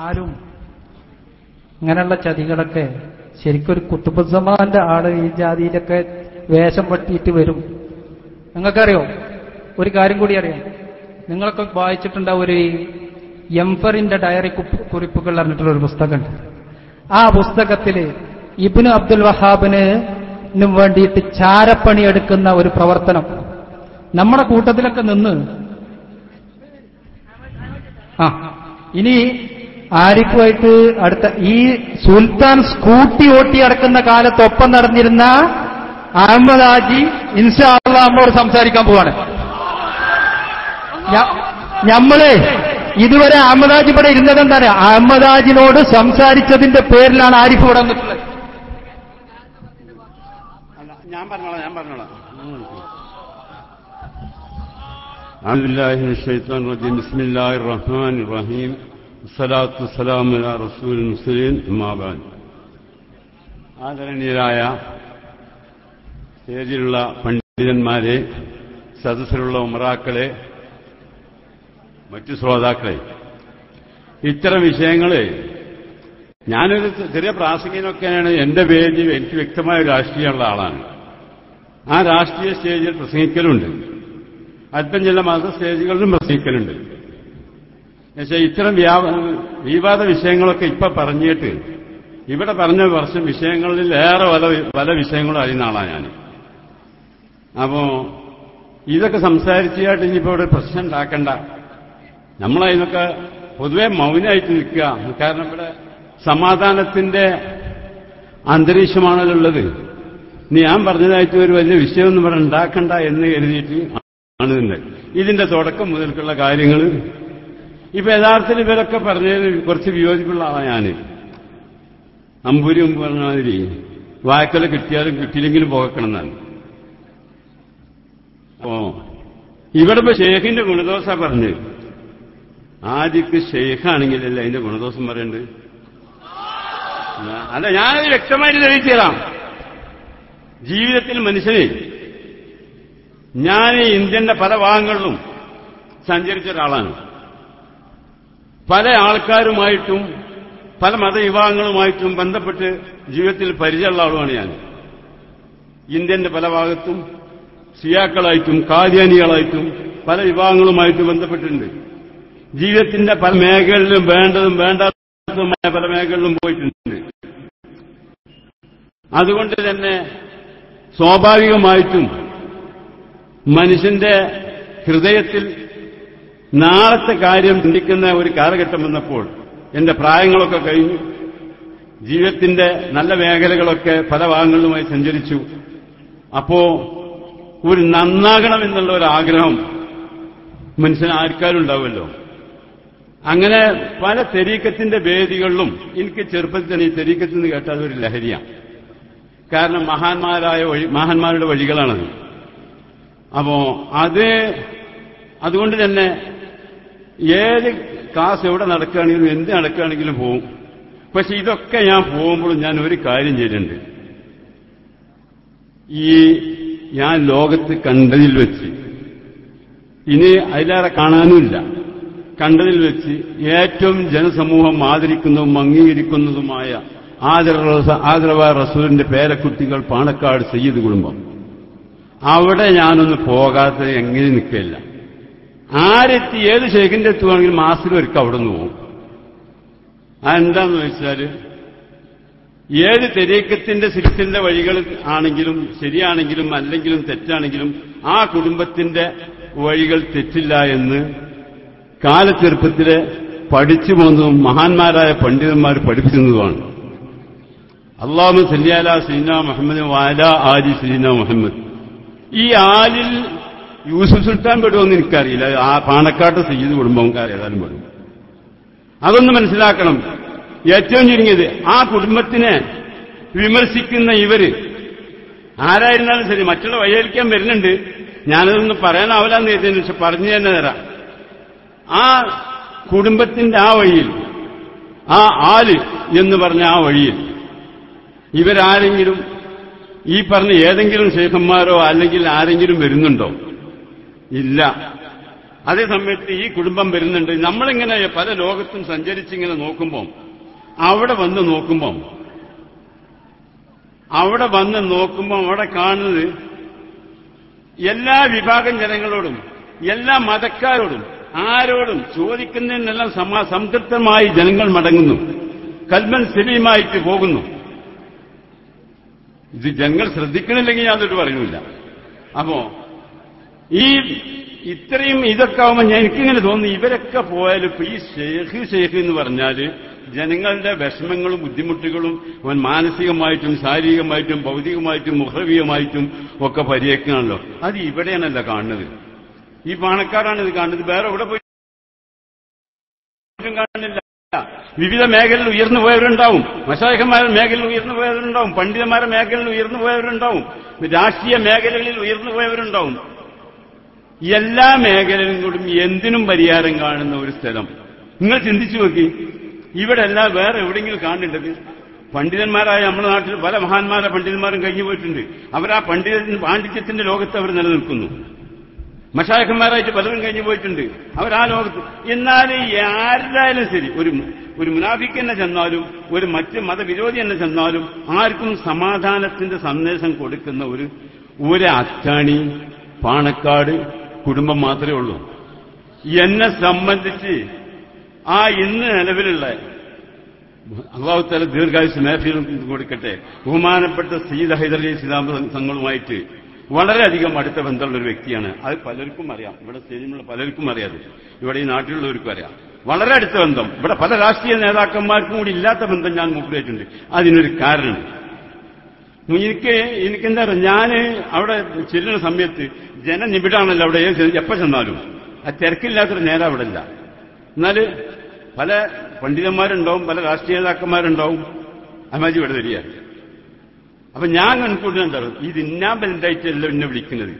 ആരും ഇങ്ങനെയുള്ള ചതികളൊക്കെ ശരിക്കൊരു കുത്തുബുസമാന്റെ ആൾ ഈ ജാതിയിലൊക്കെ വേഷം പറ്റിയിട്ട് വരും. നിങ്ങൾക്കറിയോ? ഒരു കാര്യം കൂടി അറിയാം. നിങ്ങളൊക്കെ വായിച്ചിട്ടുണ്ടാവും ഒരു എംഫറിന്റെ ഡയറി കുറിപ്പുകൾ പറഞ്ഞിട്ടുള്ള ഒരു പുസ്തകമുണ്ട്. ആ പുസ്തകത്തിൽ ഇബ്നു അബ്ദുൽ വഹാബിന് വേണ്ടിയിട്ട് ചാരപ്പണി എടുക്കുന്ന ഒരു പ്രവർത്തനം. നമ്മുടെ കൂട്ടത്തിലൊക്കെ നിന്ന് ആ ഇനി ആരിക്കുമായിട്ട് അടുത്ത ഈ സുൽത്താൻ സ്കൂട്ടി ഓട്ടി അടക്കുന്ന കാലത്തൊപ്പം നടന്നിരുന്ന അഹമ്മദ് ഹാജി ഇൻഷാ അള്ളാഹ് സംസാരിക്കാൻ പോവാണ് നമ്മളെ ഇതുവരെ അഹമ്മദാജ് ഇവിടെ ഇരുന്നത് എന്താണ് അഹമ്മദാജിനോട് സംസാരിച്ചതിന്റെ പേരിലാണ് ആരിഫ് ഇവിടെ വന്നിട്ടുള്ളത് ഞാൻ പറഞ്ഞോളാം ഞാൻ പറഞ്ഞോളാം അലഹമുല്ലാഹിൻ ബിസ്മില്ലാഹിർ റഹ്മാനിർ റഹീം الرجيم بسم الله الرحمن الرحيم الصلاة والسلام على رسول المرسلين أما بعد ആദരണീയരായ സ്റ്റേജിലുള്ള പണ്ഡിതന്മാരെ സദസ്സിലുള്ള ഉമറാക്കളെ മറ്റു ശ്രോതാക്കളെ ഇത്തരം വിഷയങ്ങള് ഞാനൊരു ചെറിയ പ്രാസംഗികനൊക്കെയാണ് എന്റെ പേരിൽ എനിക്ക് വ്യക്തമായ രാഷ്ട്രീയമുള്ള ആളാണ് ആ രാഷ്ട്രീയ സ്റ്റേജിൽ പ്രസംഗിക്കലുണ്ട് അല്പം ചില മത സ്റ്റേജുകളിലും പ്രസംഗിക്കലുണ്ട് പക്ഷേ ഇത്തരം വിവാദ വിഷയങ്ങളൊക്കെ ഇപ്പൊ പറഞ്ഞിട്ട് ഇവിടെ പറഞ്ഞ കുറച്ച് വിഷയങ്ങളിൽ ഏറെ പല പല വിഷയങ്ങളും അറിയുന്ന ആളാണ് ഞാൻ. അപ്പോ ഇതൊക്കെ സംസാരിച്ചായിട്ട് ഇനിയിപ്പോ ഇവിടെ പ്രശ്നം ഉണ്ടാക്കണ്ട. നമ്മളതിനൊക്കെ പൊതുവെ മൗനമായിട്ട് നിൽക്കുക. കാരണം ഇവിടെ സമാധാനത്തിന്റെ അന്തരീക്ഷമാണല്ലോ ഉള്ളത് നീ ഞാൻ പറഞ്ഞതായിട്ട് ഒരു വലിയ വിഷയമൊന്നും ഇവിടെ ഉണ്ടാക്കണ്ട എന്ന് കരുതിയിട്ട് ആണ് ഇതിന്റെ തുടക്കം മുതൽക്കുള്ള കാര്യങ്ങൾ ഇപ്പൊ യഥാർത്ഥത്തിൽ ഇവരൊക്കെ പറഞ്ഞതിന് കുറച്ച് വിയോജിപ്പുള്ള ആളാണ് ഞാൻ അമ്പൂരി മുമ്പ് പറഞ്ഞ മാതിരി വായക്കൊല കിട്ടിയാലും കിട്ടിയില്ലെങ്കിലും പോകക്കണം ഓ. ഇവിടെ ഇപ്പൊ ഷെയ്ഖിന്റെ ഗുണദോഷ പറഞ്ഞ് ആദ്യക്ക് ഷേഖാണെങ്കിലല്ല അതിന്റെ ഗുണദോഷം പറയണ്ട് അല്ല ഞാനത് വ്യക്തമായിട്ട് തെളിയിച്ചു തരാം. ജീവിതത്തിൽ മനുഷ്യനെ ഞാൻ ഇന്ത്യന്റെ പല ഭാഗങ്ങളിലും സഞ്ചരിച്ച ഒരാളാണ്. പല ആൾക്കാരുമായിട്ടും പല മതവിഭാഗങ്ങളുമായിട്ടും ബന്ധപ്പെട്ട് ജീവിതത്തിൽ പരിചയമുള്ള ആളുമാണ് ഞാൻ. ഇന്ത്യന്റെ പല ഭാഗത്തും സിയാക്കളായിട്ടും കാദ്യാനികളായിട്ടും പല വിഭാഗങ്ങളുമായിട്ടും ബന്ധപ്പെട്ടിട്ടുണ്ട്. ജീവിതത്തിന്റെ പല മേഖലകളിലും വേണ്ടതും വേണ്ടാത്തതുമായ പല മേഖലകളിലും പോയിട്ടുണ്ട്. അതുകൊണ്ട് തന്നെ സ്വാഭാവികമായിട്ടും മനുഷ്യന്റെ ഹൃദയത്തിൽ നാളത്തെ കാര്യം ചിന്തിക്കുന്ന ഒരു കാലഘട്ടം വന്നപ്പോൾ എന്റെ പ്രായങ്ങളൊക്കെ കഴിഞ്ഞു. ജീവിതത്തിന്റെ നല്ല മേഖലകളൊക്കെ പല ഭാഗങ്ങളിലുമായി സഞ്ചരിച്ചു. അപ്പോ ഒരു നന്നാകണം എന്നുള്ള ഒരു ആഗ്രഹം മനുഷ്യന് ആർക്കാരും ഉണ്ടാവുമല്ലോ അങ്ങനെ പല തെരീക്കത്തിന്റെ വേദികളിലും എനിക്ക് ചെറുപ്പത്തിൽ തന്നെ ഈ തെരീക്കത്തിൽ നിന്ന് കേട്ടാൽ ഒരു ലഹരിയാണ് കാരണം മഹാന്മാരായ വഴി മഹാന്മാരുടെ വഴികളാണത്. അപ്പോ അത് അതുകൊണ്ട് തന്നെ ഏത് ക്ലാസ് എവിടെ നടക്കുകയാണെങ്കിലും എന്ത് നടക്കുകയാണെങ്കിലും പോവും. പക്ഷെ ഇതൊക്കെ ഞാൻ പോകുമ്പോഴും ഞാൻ ഒരു കാര്യം ചെയ്തിട്ടുണ്ട്. ഈ ഞാൻ ലോകത്ത് കണ്ടതിൽ വെച്ച് ഇനി അതിലേറെ കാണാനുമില്ല. കണ്ടതിൽ വെച്ച് ഏറ്റവും ജനസമൂഹം ആദരിക്കുന്നതും അംഗീകരിക്കുന്നതുമായ ആദര ആദരവ റസൂലിന്റെ പേരക്കുട്ടികൾ പാണക്കാട് സയ്യിദ് കുടുംബം. അവിടെ ഞാനൊന്ന് പോകാതെ എങ്ങനെ നിൽക്കില്ല ആരെത്തി ഏത് ഷെയ്ഖിന്റെ എത്തുവാണെങ്കിലും മാസത്തിൽ ഒരിക്കൽ അവിടെ നിന്ന് പോകും അതെന്താന്ന് വെച്ചാൽ ഏത് തെരീക്കത്തിന്റെ സിൽസിന്റെ വഴികൾ ആണെങ്കിലും ശരിയാണെങ്കിലും അല്ലെങ്കിലും തെറ്റാണെങ്കിലും ആ കുടുംബത്തിന്റെ വഴികൾ തെറ്റില്ല എന്ന് കാലച്ചെറുപ്പത്തിലെ പഠിച്ചു പോകുന്നതും മഹാന്മാരായ പണ്ഡിതന്മാർ പഠിപ്പിക്കുന്നതുമാണ്. അള്ളാഹു സല്യാല സീന മുഹമ്മദ് വാല ആലി സീന മുഹമ്മദ്. ഈ ആലിൽ യൂസുഫ് സുൽത്താൻ പെടുമെന്ന് എനിക്കറിയില്ല. ആ പാണക്കാട്ട് സയ്യിദ് കുടുംബക്കാർ ഏതായാലും പെടും. അതൊന്ന് മനസ്സിലാക്കണം. ഏറ്റവും ചുരുങ്ങിയത് ആ കുടുംബത്തിനെ വിമർശിക്കുന്ന ഇവർ ആരായിരുന്നാലും ശരി മറ്റുള്ള വഴിയേൽക്കാൻ വരുന്നുണ്ട്. ഞാനതൊന്ന് പറയാനാവില്ലെന്ന് കരുതി പക്ഷെ പറഞ്ഞു തന്നെ തരാം. ആ കുടുംബത്തിന്റെ ആ വഴിയിൽ ആ ആൽ എന്ന് പറഞ്ഞ ആ വഴിയിൽ ഇവരാരെങ്കിലും ഈ പറഞ്ഞ ഏതെങ്കിലും ശേഖന്മാരോ അല്ലെങ്കിൽ ആരെങ്കിലും വരുന്നുണ്ടോ? ഇല്ല. അതേ സമയത്ത് ഈ കുടുംബം വരുന്നുണ്ട്. നമ്മളിങ്ങനെ പല ലോകത്തും സഞ്ചരിച്ചിങ്ങനെ നോക്കുമ്പോൾ അവിടെ വന്ന് നോക്കുമ്പോൾ അവിടെ വന്ന് നോക്കുമ്പോൾ അവിടെ കാണുന്നത് എല്ലാ വിഭാഗം ജനങ്ങളോടും എല്ലാ മതക്കാരോടും ആരോടും ചോദിക്കുന്നതിനെല്ലാം സമാ സംതൃപ്തമായി ജനങ്ങൾ മടങ്ങുന്നു. കൽമൻ സെലിയുമായിട്ട് പോകുന്നു. ഇത് ജനങ്ങൾ ശ്രദ്ധിക്കണില്ലെങ്കിൽ യാതൊരു പറയുന്നില്ല അപ്പോ ഈ ഇത്രയും ഇതൊക്കെ ആവുമ്പോൾ ഞാൻ എനിക്കിങ്ങനെ തോന്നി ഇവരൊക്കെ പോയാലും ഇപ്പൊ ഈ ഷേഖ് ഷേഖ് എന്ന് പറഞ്ഞാൽ ജനങ്ങളുടെ വിഷമങ്ങളും ബുദ്ധിമുട്ടുകളും അവൻ മാനസികമായിട്ടും ശാരീരികമായിട്ടും ഭൗതികമായിട്ടും മുഹവീയമായിട്ടും ഒക്കെ പരിഹരിക്കണമല്ലോ. അത് ഇവിടെയാണല്ല കാണുന്നത്. ഈ പാണക്കാരാണ് ഇത് കാണുന്നത്. വേറെ എവിടെ പോയി കാണുന്നില്ല. വിവിധ മേഖലയിൽ ഉയർന്നു പോയവരുണ്ടാവും. മശായഖന്മാരുടെ മേഖലയിൽ ഉയർന്നു പോയവരുണ്ടാവും. പണ്ഡിതന്മാരുടെ മേഖലയിൽ ഉയർന്നു പോയവരുണ്ടാവും. രാഷ്ട്രീയ മേഖലകളിൽ ഉയർന്നു പോയവരുണ്ടാവും. എല്ലാ കൂടും എന്തിനും പരിഹാരം കാണുന്ന ഒരു സ്ഥലം. നിങ്ങൾ ചിന്തിച്ചു നോക്കി. ഇവിടെ അല്ല വേറെ എവിടെയെങ്കിലും കാണേണ്ടത് പണ്ഡിതന്മാരായ നമ്മുടെ നാട്ടിൽ പല മഹാന്മാരെ പണ്ഡിതന്മാരും കഴിഞ്ഞു പോയിട്ടുണ്ട്. അവർ ആ പണ്ഡിത പാണ്ഡിത്യത്തിന്റെ ലോകത്ത് അവർ നിലനിൽക്കുന്നു. മഷായഖന്മാരായിട്ട് പലരും കഴിഞ്ഞു പോയിട്ടുണ്ട്. അവർ ആ ലോകത്ത് എന്നാൽ ആരുടായാലും ശരി ഒരു ഒരു മുനാഫിക്ക് തന്നെ ചെന്നാലും ഒരു മറ്റ് മതവിരോധി തന്നെ ചെന്നാലും ആർക്കും സമാധാനത്തിന്റെ സന്ദേശം കൊടുക്കുന്ന ഒരു ഒരു അത്താണി പാണക്കാട് കുടുംബം മാത്രമേ ഉള്ളൂ. എന്നെ സംബന്ധിച്ച് ആ ഇന്ന് നിലവിലുള്ള അള്ളാഹുത്തല ദീർഘായുസ് മേഫിലും കൊടുക്കട്ടെ. ബഹുമാനപ്പെട്ട സീദ് ഹൈദർലി ഇസ്ലാം സംഘങ്ങളുമായിട്ട് വളരെയധികം അടുത്ത ബന്ധമുള്ള ഒരു വ്യക്തിയാണ്. അത് പലർക്കും അറിയാം. ഇവിടെ സ്റ്റേജിലുള്ള പലർക്കും അറിയാതെ ഇവിടെ ഈ നാട്ടിലുള്ളവർക്കും അറിയാം. വളരെ അടുത്ത ബന്ധം. ഇവിടെ പല രാഷ്ട്രീയ നേതാക്കന്മാർക്കും കൂടി ഇല്ലാത്ത ബന്ധം ഞാൻ മുമ്പിലേറ്റുണ്ട് അതിനൊരു കാരണം. എനിക്ക് എനിക്കെന്താ പറയുക ഞാൻ അവിടെ ചെല്ലുന്ന സമയത്ത് ജന നിബിഡാണല്ലോ അവിടെ എപ്പോൾ ചെന്നാലും. ആ തിരക്കില്ലാത്തൊരു നേരം അവിടെ ഇല്ല. എന്നാൽ പല പണ്ഡിതന്മാരുണ്ടാവും പല രാഷ്ട്രീയ നേതാക്കന്മാരുണ്ടാവും. അമ്മാജി ഇവിടെ വരിക. അപ്പൊ ഞാൻ കൺകൂട്ടുന്ന എന്താ ഇത് ഇന്നാമ്പലന്റായിട്ടല്ല എന്നെ വിളിക്കുന്നത്.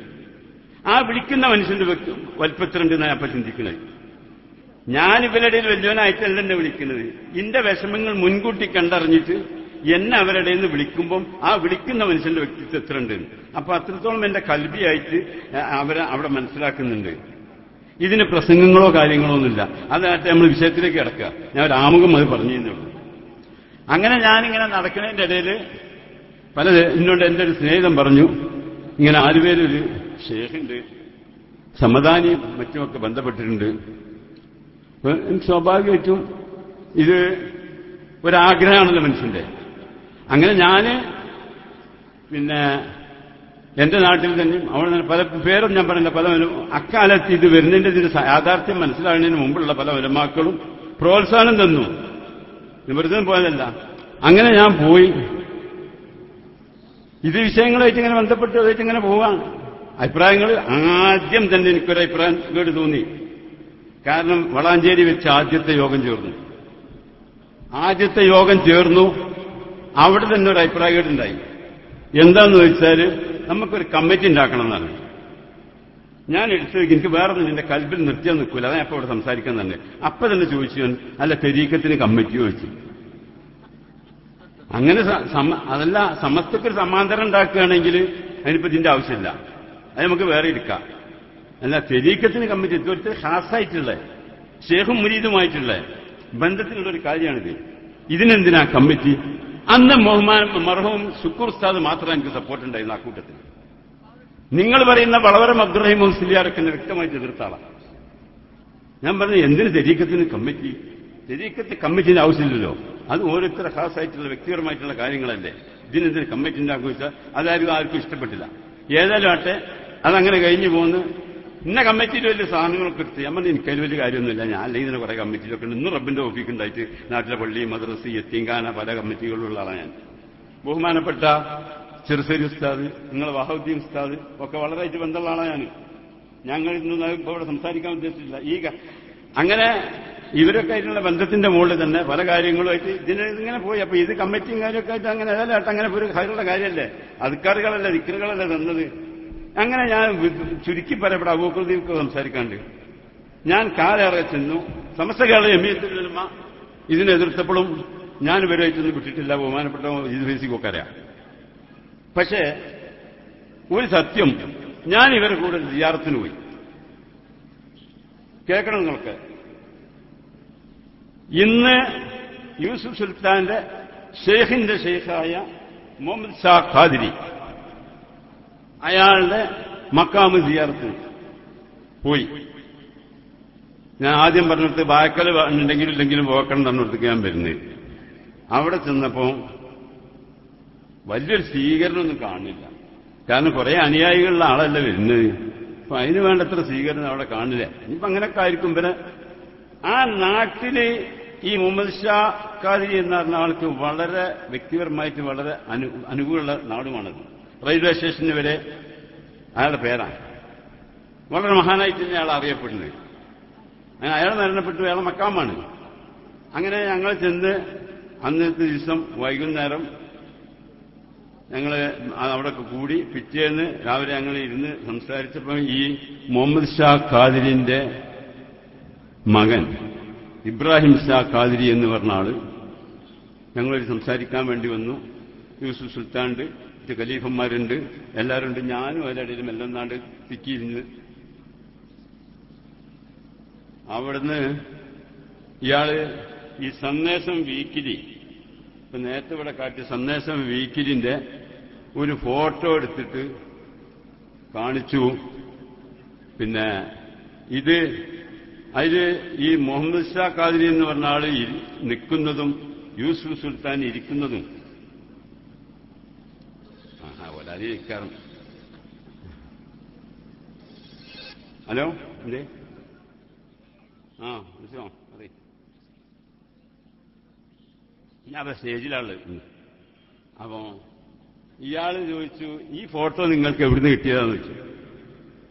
ആ വിളിക്കുന്ന മനുഷ്യന്റെ വലിപ്പത്തിലുണ്ട് ഞാൻ അപ്പൊ ചിന്തിക്കുന്നത്. ഞാൻ ഇവരുടെ വലിയവനായിട്ടല്ല എന്നെ വിളിക്കുന്നത്. ഇന്റെ വിഷമങ്ങൾ മുൻകൂട്ടി കണ്ടറിഞ്ഞിട്ട് എന്നെ അവരുടെ നിന്ന് വിളിക്കുമ്പം ആ വിളിക്കുന്ന മനുഷ്യന്റെ വ്യക്തിത്വം എത്ര ഉണ്ട് അപ്പൊ അത്രത്തോളം എന്റെ കൽബിയായിട്ട് അവരെ അവിടെ മനസ്സിലാക്കുന്നുണ്ട്. ഇതിന് പ്രസംഗങ്ങളോ കാര്യങ്ങളോ ഒന്നുമില്ല. അതായിട്ട് നമ്മൾ വിഷയത്തിലേക്ക് കിടക്കുക. ഞാൻ ഒരു ആമുഖം അത് പറഞ്ഞു തന്നുള്ളൂ അങ്ങനെ ഞാനിങ്ങനെ നടക്കുന്നതിന്റെ ഇടയിൽ പല എന്നോട് എന്റെ ഒരു സ്നേഹിതം പറഞ്ഞു ഇങ്ങനെ ആരുപേരൊരു ഷേഖുണ്ട് സമദാനിയും മറ്റുമൊക്കെ ബന്ധപ്പെട്ടിട്ടുണ്ട്. സ്വാഭാവികമായിട്ടും ഇത് ഒരാഗ്രഹമാണല്ലോ മനുഷ്യന്റെ. അങ്ങനെ ഞാൻ പിന്നെ എന്റെ നാട്ടിൽ തന്നെ അവിടെ പല പേരും ഞാൻ പറഞ്ഞില്ല പല അക്കാലത്ത് ഇത് വരുന്നതിന്റെ ഇതിന് യാഥാർത്ഥ്യം മനസ്സിലാകുന്നതിന് മുമ്പുള്ള പല വലമാക്കളും പ്രോത്സാഹനം തന്നു. വെറുതെ പോയതല്ല. അങ്ങനെ ഞാൻ പോയി. ഇത് വിഷയങ്ങളായിട്ട് ഇങ്ങനെ ബന്ധപ്പെട്ടതായിട്ട് ഇങ്ങനെ പോവാണ് അഭിപ്രായങ്ങൾ ആദ്യം തന്നെ എനിക്കൊരു അഭിപ്രായം കേട്ട് തോന്നി. കാരണം വളാഞ്ചേരി വെച്ച് ആദ്യത്തെ യോഗം ചേർന്നു. ആദ്യത്തെ യോഗം ചേർന്നു. അവിടെ തന്നെ ഒരു അഭിപ്രായം കേട്ടുണ്ടായി എന്താന്ന് വെച്ചാൽ നമുക്കൊരു കമ്മിറ്റി ഉണ്ടാക്കണം എന്നാണ്. ഞാൻ എടുത്തു എനിക്ക് വേറെ ഒന്നും എന്റെ കൽബിൽ നിർത്തിയാൽ നിൽക്കില്ല അതാ അപ്പൊ ഇവിടെ സംസാരിക്കാൻ തന്നെ. അപ്പൊ തന്നെ ചോദിച്ചു അല്ല തെരീക്കത്തിന് കമ്മിറ്റി ചോദിച്ചു. അങ്ങനെ അതല്ല സമസ്തക്കൊരു സമാന്തരം ഉണ്ടാക്കുകയാണെങ്കിൽ അതിനിപ്പോ ഇതിന്റെ ആവശ്യമില്ല. അത് നമുക്ക് വേറെ എടുക്കാം. അല്ല തെരീക്കത്തിന് കമ്മിറ്റി ഇതുവരെ ഹാസായിട്ടുള്ള ഷേഖും മുരീദുമായിട്ടുള്ള ബന്ധത്തിലുള്ള ഒരു കാര്യമാണിത്. ഇതിനെന്തിനാ കമ്മിറ്റി അന്ന് മർഹവും ശുക്കൂർ ഉസ്താദ് മാത്രം എനിക്ക് സപ്പോർട്ട് ഉണ്ടായിരുന്നു ആ കൂട്ടത്തിൽ. നിങ്ങൾ പറയുന്ന വളവരം അബ്ദുറഹിം മുസ്ലിയാരൊക്കെ വ്യക്തമായിട്ട് എതിർത്താളാണ് ഞാൻ പറഞ്ഞു എന്തിന് തെരീക്കത്തിന് കമ്മിറ്റി തെരീക്കത്ത് കമ്മിറ്റിന്റെ ആവശ്യമില്ലല്ലോ. അത് ഓരോരുത്തര ഖാസായിട്ടുള്ള വ്യക്തിപരമായിട്ടുള്ള കാര്യങ്ങളല്ലേ. ഇതിനെതിരെ കമ്മിറ്റി ഉണ്ടാക്കുക അതാരും ആർക്കും ഇഷ്ടപ്പെട്ടില്ല. ഏതായാലും ആട്ടെ അതങ്ങനെ കഴിഞ്ഞു പോകുന്നു ഇന്ന കമ്മിറ്റിയിൽ വലിയ സാധനങ്ങളൊക്കെ എടുത്ത്. നമ്മൾ എനിക്ക് എനിക്കതിൽ വലിയ കാര്യമൊന്നുമില്ല. ഞാൻ അല്ലെങ്കിൽ ഇതിന് കുറെ കമ്മിറ്റിയിലൊക്കെ ഉണ്ട്. ഇന്ന് റബ്ബിന്റെ ഓഫീസ് ഉണ്ടായിട്ട് നാട്ടിലെ പള്ളി മദ്രസ് എത്തിങ്കാന പല കമ്മിറ്റികളിലുള്ള ആളാണ് ഞാൻ. ബഹുമാനപ്പെട്ട ചെറുസേരി ഉസ്താദ് നിങ്ങളെ വാഹുദ്ദീൻ ഉസ്താദ് ഒക്കെ വളരെയായിട്ട് ബന്ധമുള്ള ആളാണ് ഞാൻ ഞങ്ങൾ ഇന്ന് ഇവിടെ സംസാരിക്കാൻ ഉദ്ദേശിച്ചില്ല ഈ അങ്ങനെ ഇവരൊക്കെ ആയിട്ടുള്ള ബന്ധത്തിന്റെ മുകളിൽ തന്നെ പല കാര്യങ്ങളുമായിട്ട് ഇതിന് ഇങ്ങനെ പോയി. അപ്പൊ ഇത് കമ്മിറ്റിയും കാര്യമൊക്കെ ആയിട്ട് അങ്ങനെ ഏതായാലും അങ്ങനെ ഒരു ഹൈറുടെ കാര്യമല്ലേ? അധികാരികളല്ലേ ദിക്കറുകളല്ലേ തന്നത്? അങ്ങനെ ഞാൻ ചുരുക്കി പറയപ്പെടാം അബൂക്കുൽദീപ് സംസാരിക്കാണ്ട്. ഞാൻ കാലേറെ ചെന്നു. സമസ്ത കേരള ഇതിനെ എതിർത്തപ്പോഴും ഞാൻ ചെന്ന് വിട്ടിട്ടില്ല. ബഹുമാനപ്പെട്ട ഇത് ഫേസിക്കൊക്കെ അറിയാം പക്ഷേ ഒരു സത്യം. ഞാൻ ഇവരെ കൂടെ ജിയാറത്തിന് പോയി. കേൾക്കണം നിങ്ങൾക്ക്. ഇന്ന് യൂസുഫ് സുൽത്താന്റെ ഷെയ്ഖിന്റെ ഷെയ്ഖായ മുഹമ്മദ് ഷാ ഖാദിരി അയാളുടെ മക്കാമ് സിയാർത്ത് പോയി. ഞാൻ ആദ്യം പറഞ്ഞിട്ട് ബാക്കൽ ഉണ്ടെങ്കിലും ഇല്ലെങ്കിലും പോക്കണം തന്നിടത്തേക്ക് ഞാൻ വരുന്നത് അവിടെ ചെന്നപ്പോ വലിയൊരു സ്വീകരണമൊന്നും കാണില്ല. കാരണം കുറെ അനുയായികളുള്ള ആളല്ല വരുന്നത്. അപ്പൊ അതിന് വേണ്ടത്ര സ്വീകരണം അവിടെ കാണില്ല. ഇനിയിപ്പോ അങ്ങനെയൊക്കെ ആയിരിക്കും. പിന്നെ ആ നാട്ടിൽ ഈ മുഹമ്മദ് ഷാ കാരി എന്ന് പറഞ്ഞ ആൾക്ക് വളരെ വ്യക്തിപരമായിട്ട് വളരെ അനു അനുകൂലമുള്ള നാടുമാണത്. റെയിൽവേ സ്റ്റേഷന് വരെ അയാളുടെ പേരാണ്. വളരെ മഹാനായിട്ട് തന്നെ അയാൾ അറിയപ്പെടുന്നത് അങ്ങനെ അയാൾ മരണപ്പെട്ടു അയാളെ മക്കാമാണ്. അങ്ങനെ ഞങ്ങൾ ചെന്ന് അന്നത്തെ ദിവസം വൈകുന്നേരം ഞങ്ങൾ അവിടെ കൂടി പിറ്റേന്ന് രാവിലെ ഞങ്ങൾ ഇരുന്ന് സംസാരിച്ചപ്പോൾ ഈ മുഹമ്മദ് ഷാ ഖാദിരിന്റെ മകൻ ഇബ്രാഹിം ഷാ ഖാദിരി എന്ന് പറഞ്ഞ ആൾ ഞങ്ങളൊരു സംസാരിക്കാൻ വേണ്ടി വന്നു. യൂസുഫ് സുൽത്താനുണ്ട് മറ്റ് ഖലീഫന്മാരുണ്ട്. എല്ലാവരും ഉണ്ട് ഞാനും അവരുടെ എല്ലാം നാട് തിക്കിയിരുന്ന്. അവിടുന്ന് ഇയാൾ ഈ സന്ദേശം വീക്കിലി. ഇപ്പൊ നേരത്തെ ഇവിടെ കാട്ടിയ സന്ദേശം വീക്കിലിന്റെ ഒരു ഫോട്ടോ എടുത്തിട്ട് കാണിച്ചു. പിന്നെ ഇത് അതിൽ ഈ മുഹമ്മദ് ഷാ ഖാദിരി എന്ന് പറഞ്ഞ ആൾ നിൽക്കുന്നതും യൂസുഫ് സുൽത്താൻ ഇരിക്കുന്നതും ഇരിക്കാറും ഹലോ? എന്തേ? ആ വിളിച്ചോ അതെ ഞാൻ അവിടെ സ്റ്റേജിലാണുള്ളത്. അപ്പോൾ അപ്പോ ഇയാൾ ചോദിച്ചു ഈ ഫോട്ടോ നിങ്ങൾക്ക് എവിടുന്ന് കിട്ടിയതാന്ന് ചോദിച്ചു.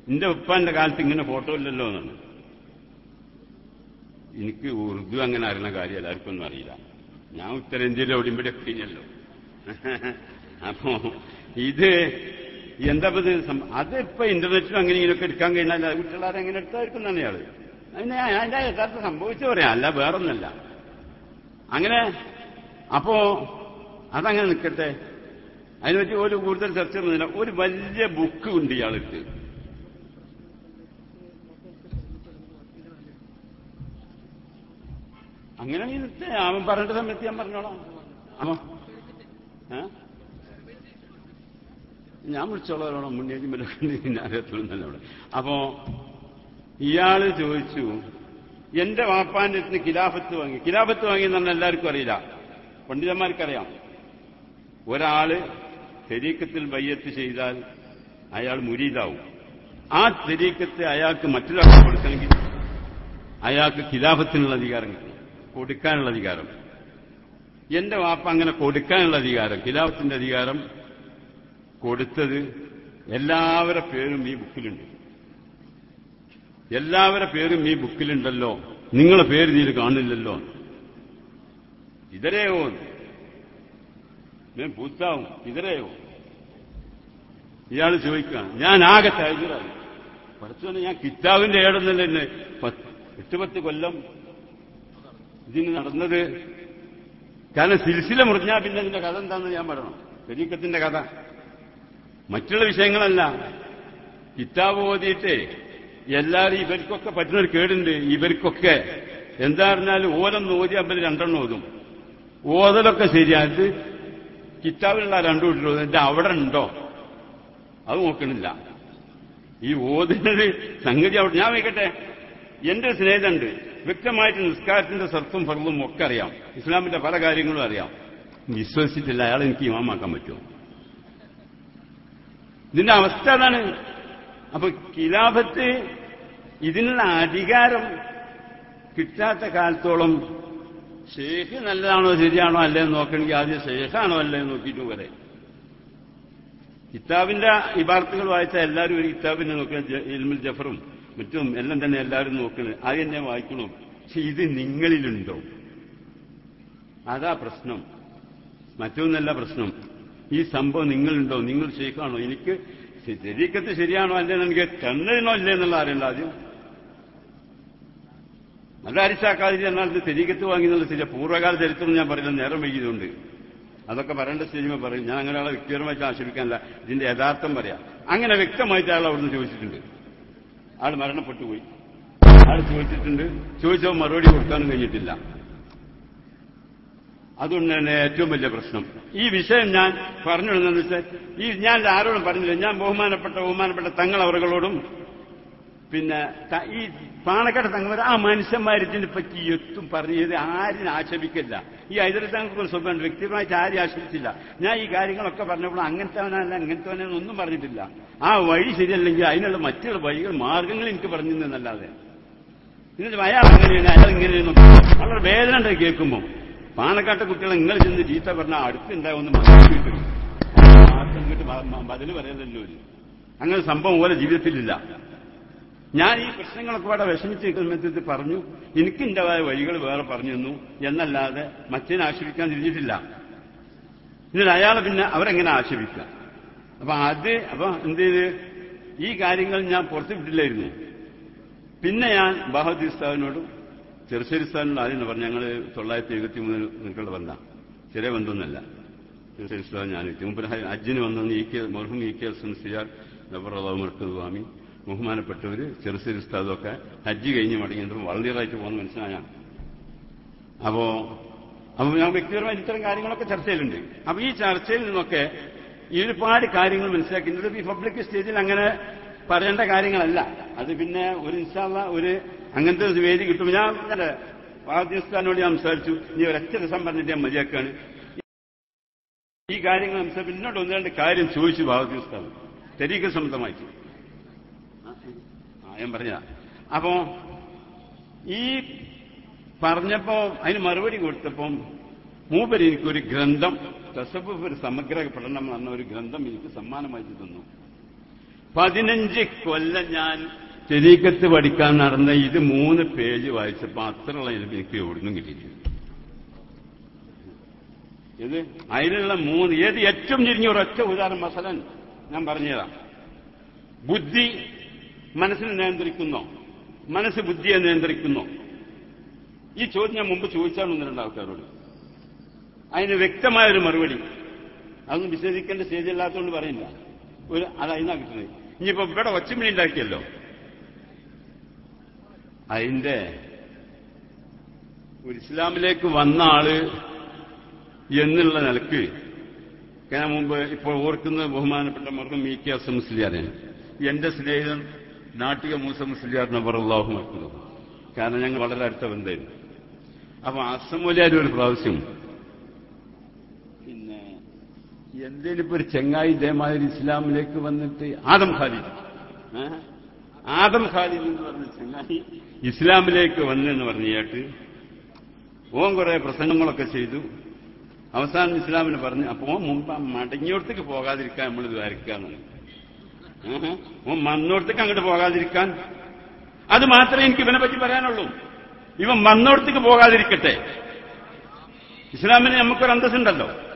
എന്റെ ഉപ്പാന്റെ കാലത്ത് ഇങ്ങനെ ഫോട്ടോ ഇല്ലല്ലോ എന്നാണ്. എനിക്ക് ഉറുദു അങ്ങനെ അറിയുന്ന കാര്യം എല്ലാവർക്കൊന്നും അറിയില്ല. ഞാൻ ഉത്തരേന്ത്യയിലെ ഒക്കെ കഴിഞ്ഞല്ലോ അപ്പോ ഇത് എന്താ ഇത് അതിപ്പോ ഇന്റർനെറ്റിലും അങ്ങനെ ഇങ്ങനെയൊക്കെ എടുക്കാൻ കഴിഞ്ഞാൽ കുട്ടികളാരെ എങ്ങനെ എടുത്തായിരിക്കും തന്നെയാൾ ഇയാൾ. അതിന് അതിന്റെ യഥാർത്ഥം സംഭവിച്ചു പറയാം അല്ല വേറൊന്നല്ല. അങ്ങനെ അപ്പോ അതങ്ങനെ നിൽക്കട്ടെ അതിനെപ്പറ്റി ഒരു കൂടുതൽ ചർച്ച ചെയ്യുന്നില്ല ഒരു വലിയ ബുക്ക് ഉണ്ട് ഇയാൾക്ക്. അങ്ങനെ അവൻ പറഞ്ഞ സമയത്ത് ഞാൻ പറഞ്ഞോളാം. അമ്മ ഏ? ഞാൻ വിളിച്ചോളാം മുന്നേജി അറിയത്തുള്ളൂ അവിടെ. അപ്പോ ഇയാൾ ചോദിച്ചു എന്റെ വാപ്പാന്റെ അടുത്ത് കിലാഫത്ത് വാങ്ങി? കിലാഫത്ത് വാങ്ങി എന്ന് പറഞ്ഞാൽ എല്ലാവർക്കും അറിയില്ല. പണ്ഡിതന്മാർക്കറിയാം. ഒരാൾ തെരീക്കത്തിൽ ബയ്യത്ത് ചെയ്താൽ അയാൾ മുരീതാവും ആ തെരീക്കത്ത് അയാൾക്ക് മറ്റൊരാൾക്ക് കൊടുക്കണമെങ്കിൽ അയാൾക്ക് ഖിലാഫത്തിനുള്ള അധികാരം കൊടുക്കാനുള്ള അധികാരം. എന്റെ വാപ്പ അങ്ങനെ കൊടുക്കാനുള്ള അധികാരം ഖിലാഫത്തിന്റെ അധികാരം കൊടുത്തത് എല്ലാവരുടെ പേരും ഈ ബുക്കിലുണ്ട്. എല്ലാവരുടെ പേരും ഈ ബുക്കിലുണ്ടല്ലോ. നിങ്ങളെ പേര് ഇതിൽ കാണില്ലല്ലോ. ഇതരെയോ? ഞാൻ പൂത്താവും ഇതരെയോ? ഇയാൾ ചോദിക്കുക ഞാൻ ആകെ തയ്യാറായി പഠിച്ചോനെ ഞാൻ കിതാബിന്റെ ഏടുന്നല്ല എന്നെ എട്ട് പത്ത് കൊല്ലം ഇതിന് നടന്നത്. കാരണം സിൽസില മുറിഞ്ഞാൽ പിന്നെ അതിന്റെ കഥ എന്താണെന്ന് ഞാൻ പറയണം. പെരീക്കത്തിന്റെ കഥ. മറ്റുള്ള വിഷയങ്ങളല്ല. കിതാബ് ഓതിയിട്ട് എല്ലാവരും ഇവർക്കൊക്കെ പറ്റുന്നൊരു കേടുണ്ട്. ഇവർക്കൊക്കെ എന്താ പറഞ്ഞാൽ ഓരോന്ന് ഓതി അമ്പത് രണ്ടെണ്ണം ഓതും. ഓതലൊക്കെ ശരിയായിട്ട് കിതാബിലുള്ള രണ്ടു വീട്ടിൽ ഓതും. അവിടെ ഉണ്ടോ? അത് നോക്കണില്ല. ഈ ഓതിനൊരു സംഗതി അവിടെ ഞാൻ വയ്ക്കട്ടെ. എന്റെ സ്നേഹിതണ്ട് വ്യക്തമായിട്ട് നിസ്കാരത്തിന്റെ സർത്തും ഫർളും ഒക്കെ അറിയാം. ഇസ്ലാമിന്റെ പല കാര്യങ്ങളും അറിയാം. വിശ്വസിച്ചിട്ടില്ല. അയാൾ എനിക്ക് ഇമാമാക്കാൻ പറ്റുമോ? ഇതിന്റെ അവസ്ഥ അതാണ്. അപ്പൊ ഖിലാഫത്ത് ഇതിനുള്ള അധികാരം കിട്ടാത്ത കാലത്തോളം ഷേഖ് നല്ലതാണോ ശരിയാണോ അല്ലേന്ന് നോക്കണമെങ്കിൽ ആദ്യം ഷേഖാണോ അല്ലേ നോക്കിയിട്ട് വരെ കിതാബിന്റെ ഇബാർത്തുകൾ വായിച്ചാൽ എല്ലാവരും ഒരു കിതാബിനെ നോക്കുക ഇൽമുൽ ജഫറും മറ്റും എല്ലാം തന്നെ എല്ലാവരും നോക്കുന്നത് അത് തന്നെ വായിക്കണം? പക്ഷെ ഇത് നിങ്ങളിലുണ്ടോ? അതാ പ്രശ്നം. മറ്റൊന്നല്ല പ്രശ്നം. ഈ സംഭവം നിങ്ങളുണ്ടോ? നിങ്ങൾ ഷെയ്ഖാണോ എനിക്ക് ശരിക്കത്ത് ശരിയാണോ അല്ലേന്ന് എനിക്ക് തന്നതിനോ അല്ലേ എന്നുള്ള അറിയണ്ട ആദ്യം. നല്ല അരിച്ചാക്കാതിരി എന്നാൽ ഇത് വാങ്ങി എന്നുള്ള ശരിയാ പൂർവകാല ചരിത്രം ഞാൻ പറയുന്നത് നേരം വൈകിയതുകൊണ്ട്. അതൊക്കെ പറയേണ്ട സ്റ്റേജിമ പറയും. ഞാൻ അങ്ങനെ ആളെ വ്യക്തിപരമായിട്ട് ആശ്രയിക്കാനല്ല ഇതിന്റെ യഥാർത്ഥം പറയാം. അങ്ങനെ വ്യക്തമായിട്ട് അയാൾ അവിടുന്ന് ചോദിച്ചിട്ടുണ്ട്. ആൾ മരണപ്പെട്ടുപോയി. ആൾ ചോദിച്ചിട്ടുണ്ട്. ചോദിച്ചപ്പോൾ മറുപടി കൊടുക്കാനും കഴിഞ്ഞിട്ടില്ല. അതുകൊണ്ട് തന്നെ ഏറ്റവും വലിയ പ്രശ്നം. ഈ വിഷയം ഞാൻ പറഞ്ഞു വിടുന്നതെന്ന് വെച്ചാൽ ഈ ഞാൻ ആരോടും പറഞ്ഞില്ല. ഞാൻ ബഹുമാനപ്പെട്ട ബഹുമാനപ്പെട്ട തങ്ങൾ അവറുകളോടും പിന്നെ ഈ പാണക്കാട് തങ്ങൾ ആ മനുഷ്യന്മാരിതിനെ പറ്റി എത്തും പറഞ്ഞത് ആരും ആക്ഷേപിക്കില്ല. ഈ ഹൈദരാബാദ് സ്വഭാവം വ്യക്തിപരമായിട്ട് ആരും ആക്ഷേപിച്ചില്ല. ഞാൻ ഈ കാര്യങ്ങളൊക്കെ പറഞ്ഞപ്പോൾ അങ്ങനത്തവനല്ല അങ്ങനത്തെവനെന്ന് ഒന്നും പറഞ്ഞിട്ടില്ല. ആ വഴി ശരിയല്ലെങ്കിൽ അതിനുള്ള മറ്റുള്ള വഴികൾ മാർഗങ്ങൾ എനിക്ക് പറഞ്ഞു തന്നല്ലാതെ എന്നിട്ട് അയാൾ അങ്ങനെയാണ് അയാൾ ഇങ്ങനെയാണ് വളരെ വേദന കേൾക്കുമ്പോൾ പാണക്കാട്ടെ കുട്ടികളെ നിങ്ങൾ ചെന്ന് ചീത്ത പറഞ്ഞാൽ മനസ്സിലാക്കിയിട്ട് ബദൽ പറയുന്നല്ലോ. അങ്ങനെ സംഭവം പോലെ ജീവിതത്തിലില്ല. ഞാൻ ഈ പ്രശ്നങ്ങളൊക്കെ പാടെ വിഷമിച്ച് സമയത്ത് പറഞ്ഞു എനിക്ക് ഇന്റേതായ വഴികൾ വേറെ പറഞ്ഞു തന്നു എന്നല്ലാതെ മറ്റേനെ ആക്ഷേപിക്കാൻ തിരിഞ്ഞിട്ടില്ല. എന്നിട്ട് അയാളെ പിന്നെ അവരെങ്ങനെ ആക്ഷേപിക്കുക അപ്പൊ അത് അപ്പൊ എന്ത് ചെയ്ത്? ഈ കാര്യങ്ങൾ ഞാൻ പുറത്തു വിട്ടില്ലായിരുന്നു. പിന്നെ ഞാൻ ബഹദൂർ സ്ഥാനോടും ചെറുശ്ശേരി സ്ഥാനം ആദ്യം പറഞ്ഞു ഞങ്ങൾ തൊള്ളായിരത്തി എഴുപത്തി മൂന്നിൽ നിൽക്കേണ്ട വന്ന. ചെറിയ ബന്ധമൊന്നുമല്ല ചെറുശ്ശേരി സ്ഥാനം ഞാൻ മുമ്പ് അജ്ജിന് വന്നു ഇ കെ മർഹൂം ഇ കെ എസ് സിയാർ നബറലാമർക്കത് സ്വാമി ബഹുമാനപ്പെട്ടവർ ചെറുശ്ശേരി സ്ഥാനമൊക്കെ ഹജ്ജ് കഴിഞ്ഞ് മടങ്ങിയപ്പോൾ വളരെയായിട്ട് പോകുന്ന മനസ്സിലായാണ് അപ്പോ അപ്പൊ ഞാൻ വ്യക്തിപരമായി ഇത്തരം കാര്യങ്ങളൊക്കെ ചർച്ചയിലുണ്ട്. അപ്പൊ ഈ ചർച്ചയിൽ നിന്നൊക്കെ ഈ ഒരുപാട് കാര്യങ്ങൾ മനസ്സിലാക്കിയിട്ടുണ്ട് ഈ പബ്ലിക് സ്റ്റേജിൽ അങ്ങനെ പറയേണ്ട കാര്യങ്ങളല്ല. അത് പിന്നെ ഒരു ഇൻഷാള്ള ഒരു അങ്ങനത്തെ ഒരു വേദി കിട്ടും. ഞാൻ പാകിസ്ഥാനോട് സംസാരിച്ചു. നീ ഒരൊറ്റ ദിവസം പറഞ്ഞിട്ട് ഞാൻ മതിയാക്കാണ് ഈ കാര്യങ്ങൾ സംസാരിച്ചു എന്നോട് ഒന്ന് രണ്ട് കാര്യം ചോദിച്ചു പാകിസ്ഥാൻ തെരീക്ക് സംബന്ധമായിട്ട്. ഞാൻ പറഞ്ഞതാ. അപ്പോ ഈ പറഞ്ഞപ്പോ അതിന് മറുപടി കൊടുത്തപ്പം മൂപ്പര് എനിക്കൊരു ഗ്രന്ഥം തസബുഫ് ഒരു സമഗ്ര പഠനം എന്ന ഒരു ഗ്രന്ഥം എനിക്ക് സമ്മാനമായി തന്നു. പതിനഞ്ച് കൊല്ലം ഞാൻ ചെരീക്കത്ത് പഠിക്കാൻ നടന്ന ഇത് മൂന്ന് പേജ് വായിച്ചപ്പോ അത്രയുള്ള എനിക്ക് എവിടുന്നും കിട്ടിയിട്ടില്ല. ഇത് അതിലുള്ള മൂന്ന് ഏത് ഏറ്റവും ചുരുങ്ങിയ ഒരൊറ്റ ഉദാഹരണം മസലൻ ഞാൻ പറഞ്ഞതാ. ബുദ്ധി മനസ്സിനെ നിയന്ത്രിക്കുന്നോ? മനസ്സ് ബുദ്ധിയെ നിയന്ത്രിക്കുന്നോ? ഈ ചോദ്യം ഞാൻ മുമ്പ് ചോദിച്ചാണ് ഒന്ന് രണ്ട് ആൾക്കാരോട്. അതിന് വ്യക്തമായൊരു മറുപടി. അതൊന്നും വിശ്വസിക്കേണ്ട സ്റ്റേജില്ലാത്തതുകൊണ്ട് പറയില്ല ഒരു അതതിനാ കിട്ടുന്നത്. ഇനിയിപ്പോ ഇവിടെ ഒച്ചമിണി ഉണ്ടാക്കിയല്ലോ. അതിന്റെ ഒരു ഇസ്ലാമിലേക്ക് വന്ന ആൾ എന്നുള്ള നിലയ്ക്ക് ഞാൻ മുമ്പ് ഇപ്പോൾ ഓർക്കുന്ന ബഹുമാനപ്പെട്ട മർഗം ഇ കെ അസം മുസ്ലിയാരാണ് എന്റെ സ്നേഹിതൻ നാട്ടിക മൂസ മുസ്ലിയാർ നബറുല്ലാഹു മക്കുന്നു കാരണം ഞങ്ങൾ വളരെ അടുത്ത ബന്ധമായിരുന്നു. അപ്പൊ അസമുലിയാർ ഒരു പ്രാവശ്യം എന്തേലും ഇപ്പൊ ഒരു ചെങ്ങായി ഇതേമാതിരി ഇസ്ലാമിലേക്ക് വന്നിട്ട് ആദം ഖാലിദ്. ആദം ഖാലിദ് എന്ന് പറഞ്ഞ ചെങ്ങായി ഇസ്ലാമിലേക്ക് വന്നെന്ന് പറഞ്ഞിട്ട് ഓൻ കുറെ പ്രസംഗങ്ങളൊക്കെ ചെയ്തു. അവസാനം ഇസ്ലാമിന് പറഞ്ഞു അപ്പോ മുമ്പ് മടങ്ങിയോടത്തേക്ക് പോകാതിരിക്കാൻ നമ്മൾ ദ്വാരിക്കാന്നാണ് ഏഹ്? ഓൻ മന്നോടത്തേക്ക് അങ്ങോട്ട് പോകാതിരിക്കാൻ. അത് മാത്രമേ എനിക്ക് ഇവനെ പറ്റി പറയാനുള്ളൂ. ഇവൻ മന്നോടത്തേക്ക് പോകാതിരിക്കട്ടെ. ഇസ്ലാമിന് നമുക്കൊരു അന്തസ്സുണ്ടല്ലോ.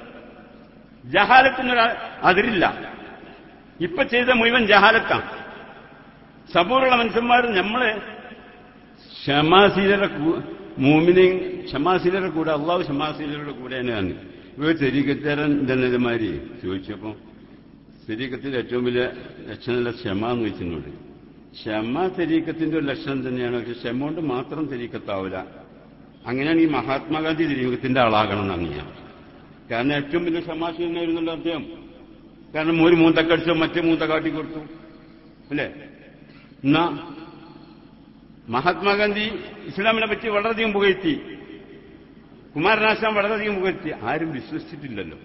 ജഹാലത്തിനൊരു അതിരില്ല. ഇപ്പൊ ചെയ്ത മുഴുവൻ ജഹാലത്താണ്. സബൂറുള്ള മനുഷ്യന്മാർ നമ്മൾ ക്ഷമാശീലരുടെ മൂമിനെയും ക്ഷമാശീലരുടെ കൂടെ അള്ളാഹു ക്ഷമാശീലരുടെ കൂടെ തന്നെയാണ്. ഇവർ തെരീക്കത്തേരൻ തന്നെ ചോദിച്ചപ്പോ തെരീക്കത്തിന്റെ ഏറ്റവും വലിയ ലക്ഷണമല്ല ക്ഷമ എന്ന് വെച്ചിട്ടുണ്ട് ക്ഷമ തെരീക്കത്തിന്റെ ഒരു ലക്ഷണം തന്നെയാണ്. പക്ഷെ ക്ഷമ കൊണ്ട് മാത്രം തെരീക്കത്താവില്ല അങ്ങനെയാണ് ഈ മഹാത്മാഗാന്ധി തെരീക്കത്തിന്റെ ആളാകണം എന്നാണ് ഞാൻ. കാരണം ഏറ്റവും വലിയ ക്ഷമാശീലനായിരുന്നല്ലോ അദ്ദേഹം. കാരണം ഒരു മൂന്തക്കടിച്ചോ മറ്റേ മൂത്ത കാട്ടി കൊടുത്തു. അല്ലേ? എന്നാ മഹാത്മാഗാന്ധി ഇസ്ലാമിനെ പറ്റി വളരെയധികം പുകഴ്ത്തി. കുമാരനാശാൻ വളരെയധികം പുകഴ്ത്തി. ആരും വിശ്വസിച്ചിട്ടില്ലല്ലോ.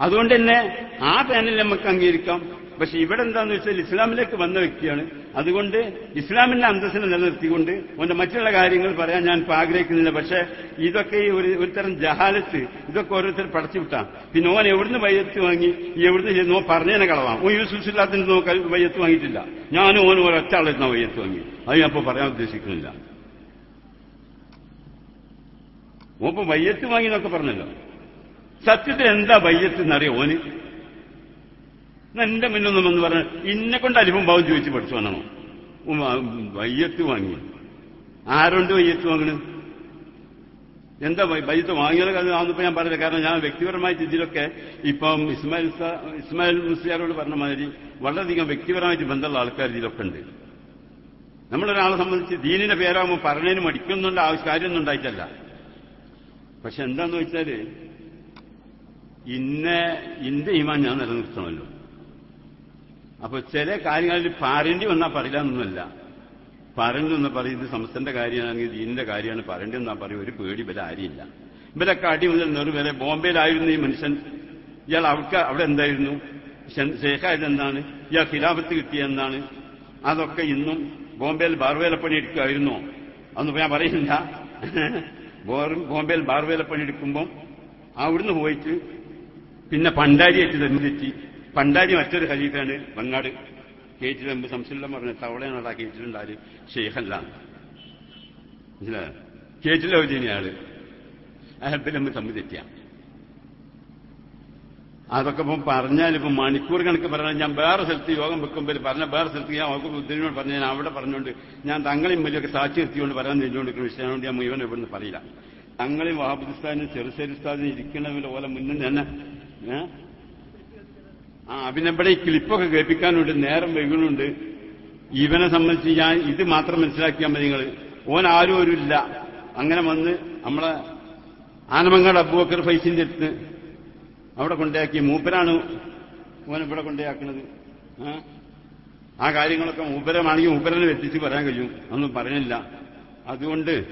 അതുകൊണ്ട് തന്നെ ആ പാനൽ നമുക്ക് അംഗീകരിക്കാം. പക്ഷെ ഇവിടെ എന്താന്ന് വെച്ചാൽ ഇസ്ലാമിലേക്ക് വന്ന വ്യക്തിയാണ്. അതുകൊണ്ട് ഇസ്ലാമിന്റെ അന്തസ്സിനെ നിലനിർത്തിക്കൊണ്ട് അവന്റെ മറ്റുള്ള കാര്യങ്ങൾ പറയാൻ ഞാൻ ഇപ്പൊ ആഗ്രഹിക്കുന്നില്ല. പക്ഷെ ഇതൊക്കെ ഒരു ഒരുതരം ജഹാലത്ത് ഇതൊക്കെ ഓരോരുത്തർ പടച്ചുവിട്ടാ പിന്നെ ഓൻ എവിടുന്ന് വയ്യത്ത് വാങ്ങി? എവിടുന്ന് നോ പറഞ്ഞതിനെ കളവാം. ഓ യൂസുസില്ലാത്തതിന് നോ വയ്യത്ത് വാങ്ങിയിട്ടില്ല. ഞാനും ഓനും ഒരൊറ്റ ആളെത്തുന്ന വയ്യത്ത് വാങ്ങി. അത് ഞാൻ ഇപ്പൊ പറയാൻ ഉദ്ദേശിക്കുന്നില്ല. ഓപ്പൊ വയ്യത്ത് വാങ്ങി എന്നൊക്കെ പറഞ്ഞല്ലോ. സത്യത്തിൽ എന്താ വയ്യത്ത് എന്നറിയോ ഓന്? എന്റെ മുന്നൊന്നും എന്ന് പറഞ്ഞ് ഇന്നെ കൊണ്ട് അലിപ്പം ഭാവം ചോദിച്ച് പഠിച്ചു ഉം, വയ്യത്ത് വാങ്ങി ആരുണ്ട് വയ്യത്ത് വാങ്ങണ്? എന്താ വയ്യത്ത് വാങ്ങിയത്? ആണെന്നിപ്പോ ഞാൻ പറഞ്ഞില്ല. കാരണം ഞാൻ വ്യക്തിപരമായിട്ട് ഇതിലൊക്കെ ഇപ്പം ഇസ്മായിൽ ഇസ്മായിൽ മുസ്ലിയാരോട് പറഞ്ഞ മാതിരി വളരെയധികം വ്യക്തിപരമായിട്ട് ബന്ധമുള്ള ആൾക്കാർ ഇതിലൊക്കെ ഉണ്ട്. നമ്മളൊരാളെ സംബന്ധിച്ച് ദീനിന്റെ പേരാകുമ്പോൾ പറഞ്ഞതിന് മടിക്കുന്നുണ്ട് ആവശ്യ ഉണ്ടായിട്ടല്ല. പക്ഷെ എന്താന്ന് വെച്ചാൽ ഇന്ന ഇന്റെ ഈമാൻ ഞാൻ നിലനിർത്തണമല്ലോ. അപ്പൊ ചില കാര്യങ്ങളിൽ പറയേണ്ടി വന്നാൽ പറയില്ല എന്നൊന്നുമല്ല. പറയേണ്ടി വന്നാൽ പറയുന്നത് സംസ്ഥന്റെ കാര്യമാണെങ്കിൽ ദീനിന്റെ കാര്യമാണ് പറയേണ്ടി എന്നാ പറയും ഒരു പേടി വില ആരിയില്ല. ഇവരൊക്കെ അടി മുതൽ നെറുവരെ ബോംബെയിലായിരുന്നു ഈ മനുഷ്യൻ. ഇയാൾ അവർക്ക് അവിടെ എന്തായിരുന്നു? ശേഖായത് എന്താണ്? ഇയാൾ ഖിലാഫത്ത് കിട്ടിയ എന്താണ്? അതൊക്കെ ഇന്നും ബോംബെയിൽ ബാർവേലപ്പണി എടുക്കുമായിരുന്നോ അതൊന്നും ഞാൻ പറയുന്നില്ല. ബോംബെയിൽ ബാർവേലപ്പണി എടുക്കുമ്പം അവിടുന്ന് പോയിട്ട് പിന്നെ പണ്ടാരിയായിട്ട് തെറ്റി പണ്ടാരി മറ്റൊരു ഖലീഫാണ് വങ്ങാട് കേറ്റിൽ മുമ്പ് സംശയം പറഞ്ഞ തവളയാണ് ആ കേറ്റിലുണ്ടാൽ ഷെയ്ഖല്ല മനസ്സിലായോ? കേറ്റിലെ ഒരിനെയാൾ അഹബിലമ്പ് തമ്മിൽ തെറ്റിയ. അതൊക്കെ ഇപ്പം പറഞ്ഞാൽ ഇപ്പം മണിക്കൂർ കണക്ക് പറഞ്ഞാൽ ഞാൻ വേറെ സ്ഥലത്ത് യോഗം വെക്കുമ്പോൾ പറഞ്ഞ വേറെ സ്ഥലത്ത് ഞാൻ അവർക്ക് ബുദ്ധിനോട് പറഞ്ഞ ഞാൻ അവിടെ പറഞ്ഞുകൊണ്ട് ഞാൻ തങ്ങളെയും വലിയൊക്കെ സാക്ഷി എത്തിയോണ്ട് പറയാൻ നിന്നുകൊണ്ടിരിക്കുന്ന വിഷയമായതുകൊണ്ട് ഞാൻ മുഴുവൻ ഇവിടുന്ന് പറയില്ല. തങ്ങളെയും വഹാബുദിസ്ഥാനും ചെറുസരിസ്ഥാനും ഇരിക്കണമെങ്കിൽ പോലെ മുന്നിൽ തന്നെ? ആ അഭിനവിടെ ഈ ക്ലിപ്പൊക്കെ കേൾപ്പിക്കാനുണ്ട് നേരം വൈകുന്നുണ്ട് ഇവനെ സംബന്ധിച്ച് ഞാൻ ഇത് മാത്രം മനസ്സിലാക്കിയാൽ മതി നിങ്ങൾ ഓൻ ആരും ഒരു ഇല്ല. അങ്ങനെ വന്ന് നമ്മളെ ആനമങ്ങാട് അബൂബക്കർ ഫൈസിന്റെ അടുത്ത് അവിടെ കൊണ്ടയാക്കി. മൂപ്പരാണ് ഓൻ ഇവിടെ കൊണ്ടയാക്കുന്നത് ആ? കാര്യങ്ങളൊക്കെ മൂപ്പരമാണെങ്കിൽ മൂപ്പരനെ വെട്ടിച്ച് പറയാൻ കഴിയും. ഒന്നും പറയണില്ല. അതുകൊണ്ട്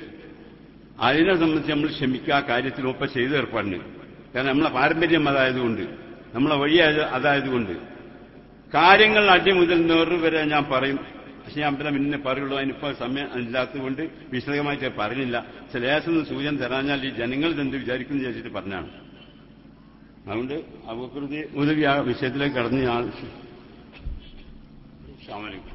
അതിനെ സംബന്ധിച്ച് നമ്മൾ ക്ഷമിക്കുക. ആ കാര്യത്തിൽ ഒപ്പം ചെയ്തു ഏർപ്പാടിന്. കാരണം നമ്മളെ പാരമ്പര്യം അതായതുകൊണ്ട്. നമ്മളെ വഴി അത് അതായതുകൊണ്ട് കാര്യങ്ങൾ അടി മുതൽ നേറു വരെ ഞാൻ പറയും. പക്ഷെ ഞാൻ പിന്നെ പിന്നെ പറയുള്ളൂ അതിനിപ്പോ സമയം ഇല്ലാത്തതുകൊണ്ട് വിശദമായിട്ട് പറഞ്ഞില്ല. ചിലേസം സൂചന തരാഞ്ഞാൽ ഈ ജനങ്ങൾ എന്ത് വിചാരിക്കുന്നു ചോദിച്ചിട്ട് പറഞ്ഞാണ്. അതുകൊണ്ട് അവകൃതി ഉദവി ആ വിഷയത്തിലേക്ക് കടന്ന് ഞാൻ ശ്യാമലിക്കും